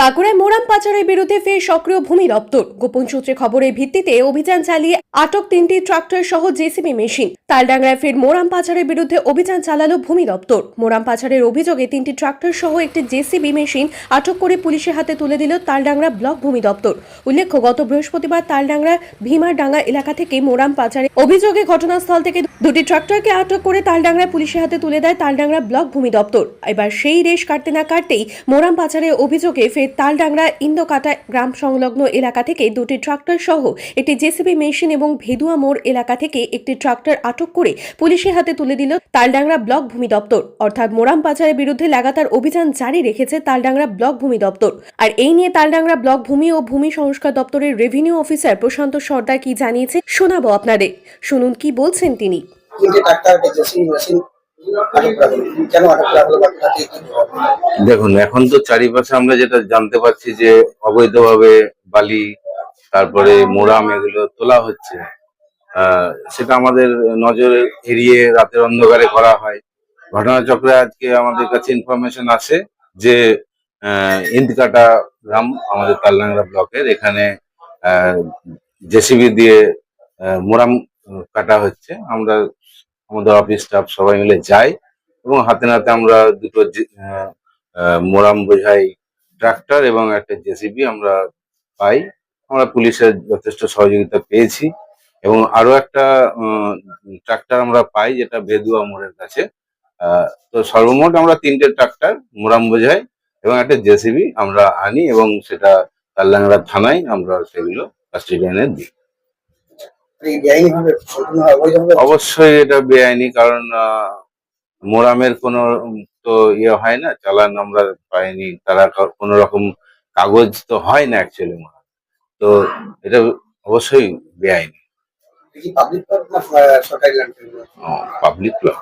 বাঁকুড়ায় মোরাম পাচারের বিরুদ্ধে ফের সক্রিয় ভূমি দপ্তর। গোপন সূত্রে খবরের ভিত্তিতে অভিযান চালিয়ে আটক তিনটি ট্রাক্টর সহ জেসিবি মেশিন। তালডাংরায় ফের মোরাম পাচারের বিরুদ্ধে অভিযান চালালো ভূমি দপ্তর। মোরাম পাচারের অভিযোগে তিনটি ট্রাক্টর সহ একটি জেসিবি মেশিন আটক করে পুলিশের হাতে তুলে দিল তালডাংরা ব্লক ভূমি দপ্তর। উল্লেখ্য, গত বৃহস্পতিবার তালডাংরা ভীমারডাঙ্গা এলাকা থেকে মোরাম পাচারের অভিযোগে ঘটনাস্থল থেকে দুটি ট্রাক্টরকে আটক করে তালডাংরা পুলিশের হাতে তুলে দেয় তালডাংরা ব্লক ভূমি দপ্তর। এবার সেই রেশ কাটতে না কাটতেই মোরাম পাচারের অভিযোগে ফের তালডাংরা ইন্দোকাটা গ্রাম সংলগ্ন এলাকা থেকে দুটি ট্রাক্টর সহ একটি জেসিবি মেশিন এবং ভেদুয়া মোড় এলাকা থেকে একটি ট্রাক্টর আটক করে পুলিশের হাতে তুলে দিল তালডাংরা ব্লক ভূমি দপ্তর। অর্থাৎ মোরাম পাচারের বিরুদ্ধে লাগাতার অভিযান জারি রেখেছে তালডাংরা ব্লক ভূমি দপ্তর। আর এই নিয়ে তালডাংরা ব্লক ভূমি ও ভূমি সংস্কার দপ্তরের রেভিনিউ অফিসার প্রশান্ত সর্দার কি জানিয়েছে শোনাবো আপনাদের। শুনুন কি বলছেন তিনি? দেখুন এখন তো চারিপাশে আমরা যেটা জানতে পারছি যে অবৈধভাবে বালি তারপরে মোরাম এগুলো তোলা হচ্ছে। সেটা আমাদের নজরে এড়িয়ে রাতের অন্ধকারে করা হয়। ঘটনাচক্রে আজকে আমাদের কাছে ইনফরমেশন আসে যে ইন্দকাটা গ্রাম আমাদের তালডাংরা ব্লকের। এখানে জেসিবি দিয়ে মোরাম কাটা হচ্ছে। আমরা, আমাদের অফিস স্টাফ সবাই মিলে যাই এবং হাতে নাতে আমরা দুটো মোরাম বোঝাই ট্রাক্টর এবং একটা জেসিবি আমরা পাই। আমরা পুলিশের যথেষ্ট সহযোগিতা পেয়েছি। এবং আরও একটা ট্রাক্টর আমরা পাই যেটা বেদুয়া মোড়ের কাছে। আহ, তো সর্বমোট আমরা তিনটে ট্রাক্টর মোরাম বোঝাই এবং একটা জেসিবি আমরা আনি এবং সেটা কাল্লাংরা থানায় আমরা সেগুলো কাস্টডিয়ানে দিই। অবৈধভাবে অবশ্যই এটা বেআইনি কারণ মোরামের কোনো তো ইয়ে হয় না চালান আমরা পাইনি তারা কোনো রকম কাগজ তো হয় না অ্যাকচুয়ালি মোরাম। তো এটা অবশ্যই বেআইনি। কি পাবলিক প্লট না সরকারি ল্যান্ড পাবলিক প্লট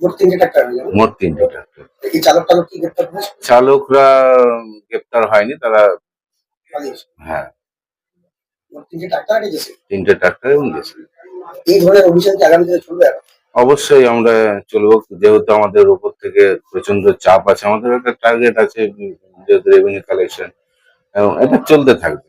মোট তিনটে ট্রাক্টর মোট তিনটে ট্রাক্টর এই চালক টালক কি গ্রেপ্তার করেছে? চালকরা গ্রেপ্তার হয়নি তারা হ্যাঁ। তিনটে ট্রাক্টর একটা তিনটে ট্রাক্টর এবং গেছে। এই ধরনের অভিযান কি আগামী দিনে চলবে আর? অবশ্যই আমরা চলবো যেহেতু আমাদের উপর থেকে প্রচণ্ড চাপ আছে আমাদের একটা টার্গেট আছে যেহেতু রেভিনিউ কালেকশন এবং এটা চলতে থাকবে।